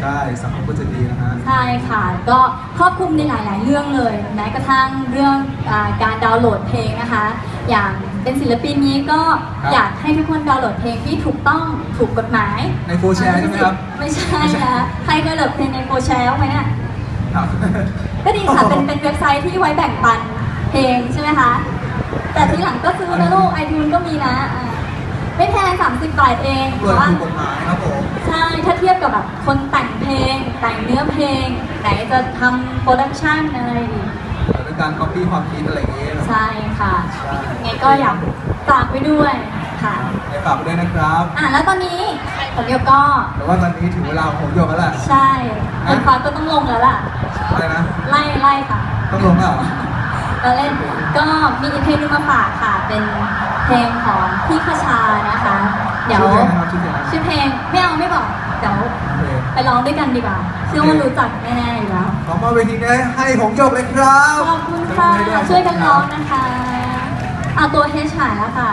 ใช่สังคมก็จะดีนะฮะ ใช่ค่ะ ก็ครอบคลุมในหลาย ๆ เรื่องเลย แม้กระทั่งเรื่องอาการดาวน์โหลดเพลงนะคะ อย่างเป็นศิลปินนี้ก็ครับ อยากให้ทุกคนดาวน์โหลดเพลงที่ถูกต้องถูกกฎหมายในโฟร์แชร์ใช่ไหมครับไม่ใช่นะใครเคยโหลดเพลงในโฟร์แชร์ไหมเนี่ยครับ ก็ดีค่ะ เป็น เป็นเว็บไซต์ที่ไว้แบ่งปันเพลงใช่ไหมคะ แต่ทีหลังก็ซื้อนะลูกไอทูนก็มีนะอ่าไม่แพง30 บาทเองเปิดแต่ว่าถูกกฎหมายครับผม ใช่ ถ้าเทียบกับแบบคนแต่งเพลง แต่งเนื้อเพลง ไหนจะทำโปรดักชันอะไรอีกด้วยการ copy ความคิดอะไรอย่างเงี้ยใช่ค่ะ ใช่ไงก็อยากฝากไว้ด้วยค่ะ เดี๋ยวฝากไปด้วยนะครับ อะแล้วตอนนี้ผมโยก็แต่ว่าตอนนี้ถึงเวลาของผมโยกแล้วแหละใช่คนฟ้าก็ต้องลงแล้วล่ะ อะไรนะ ไล่ไล่ค่ะ ต้องลงแล้วเหรอเราเล่นก็มีอีกเพลงหนึงมาฝากค่ะ เป็นเพลงของพี่คชานะคะ เดี๋ยวชื่อเพลงนะครับชื่อเพลงนะครับชื่อเพลง ไม่เอาไม่บอกเดี๋ยวโอเคไปร้องด้วยกันดีกว่าเชื่อว่ารู้จักแน่ๆอยู่แล้วขอมอบเวทีนี้ให้ผมโยกเลยครับขอบคุณค่ะช่วยกันร้องนะคะเอาตัวเฮชหายแล้วค่ะ